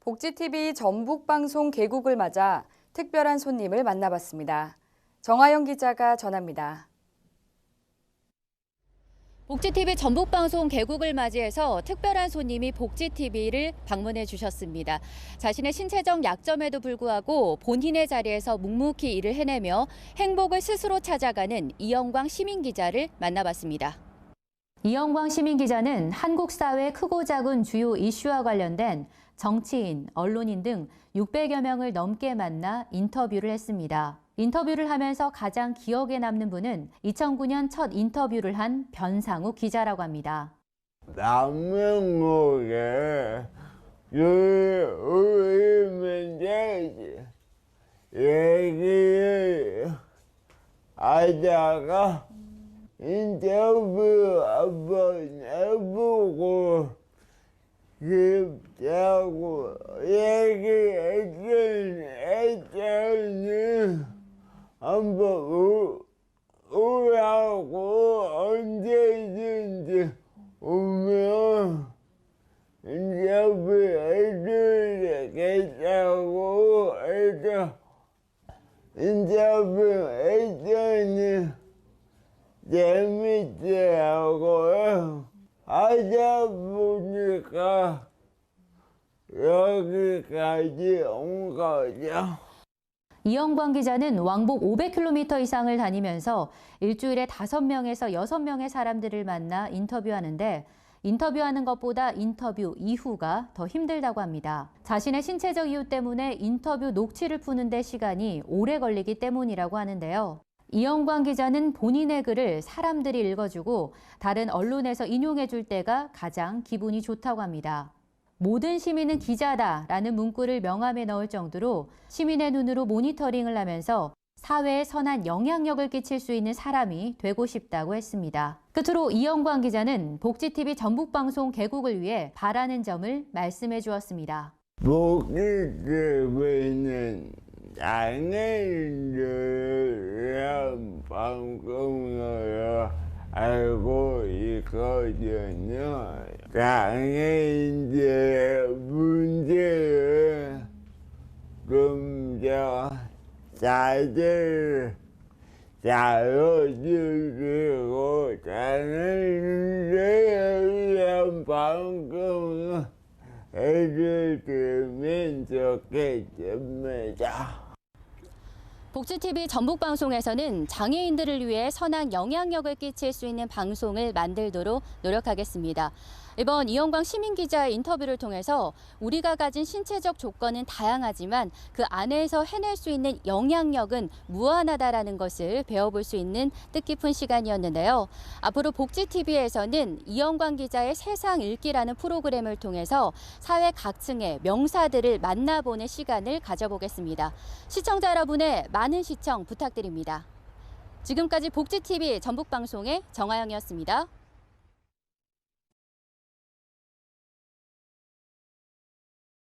복지TV 전북방송 개국을 맞아 특별한 손님을 만나봤습니다. 정하영 기자가 전합니다. 복지TV 전북방송 개국을 맞이해서 특별한 손님이 복지TV를 방문해 주셨습니다. 자신의 신체적 약점에도 불구하고 본인의 자리에서 묵묵히 일을 해내며 행복을 스스로 찾아가는 이영광 시민기자를 만나봤습니다. 이영광 시민기자는 한국 사회 크고 작은 주요 이슈와 관련된 정치인, 언론인 등 600여 명을 넘게 만나 인터뷰를 했습니다. 인터뷰를 하면서 가장 기억에 남는 분은 2009년 첫 인터뷰를 한 변상우 기자라고 합니다. 남명국에 우리 문제 얘기 하다가 인터뷰 한번 해보고 싶다고 얘기했더니 했더니 한번 오- 오라고 언제든지 오면 인터뷰 해주겠다고 해서 인터뷰 했더니 재밌더라고요. 하다 보니까 여기까지 온 거죠. 이영광 기자는 왕복 500km 이상을 다니면서 일주일에 5명에서 6명의 사람들을 만나 인터뷰하는데 인터뷰하는 것보다 인터뷰 이후가 더 힘들다고 합니다. 자신의 신체적 이유 때문에 인터뷰 녹취를 푸는데 시간이 오래 걸리기 때문이라고 하는데요. 이영광 기자는 본인의 글을 사람들이 읽어주고 다른 언론에서 인용해줄 때가 가장 기분이 좋다고 합니다. 모든 시민은 기자다 라는 문구를 명함에 넣을 정도로 시민의 눈으로 모니터링을 하면서 사회에 선한 영향력을 끼칠 수 있는 사람이 되고 싶다고 했습니다. 끝으로 이영광 기자는 복지TV 전북방송 개국을 위해 바라는 점을 말씀해 주었습니다. 복지TV는 장애인들이란 방송으로 알고 있거든요. 장애인들의 문제를 좀더 자제를 다뤄주시고 장애인들에 위한 방송을 해주시면 좋겠습니다. 복지TV 전북 방송에서는 장애인들을 위해 선한 영향력을 끼칠 수 있는 방송을 만들도록 노력하겠습니다. 이번 이영광 시민 기자의 인터뷰를 통해서 우리가 가진 신체적 조건은 다양하지만 그 안에서 해낼 수 있는 영향력은 무한하다라는 것을 배워볼 수 있는 뜻깊은 시간이었는데요. 앞으로 복지TV에서는 이영광 기자의 세상 읽기라는 프로그램을 통해서 사회 각층의 명사들을 만나보는 시간을 가져보겠습니다. 시청자 여러분의 많은 시청 부탁드립니다. 지금까지 복지TV 전북방송의 정하영이었습니다.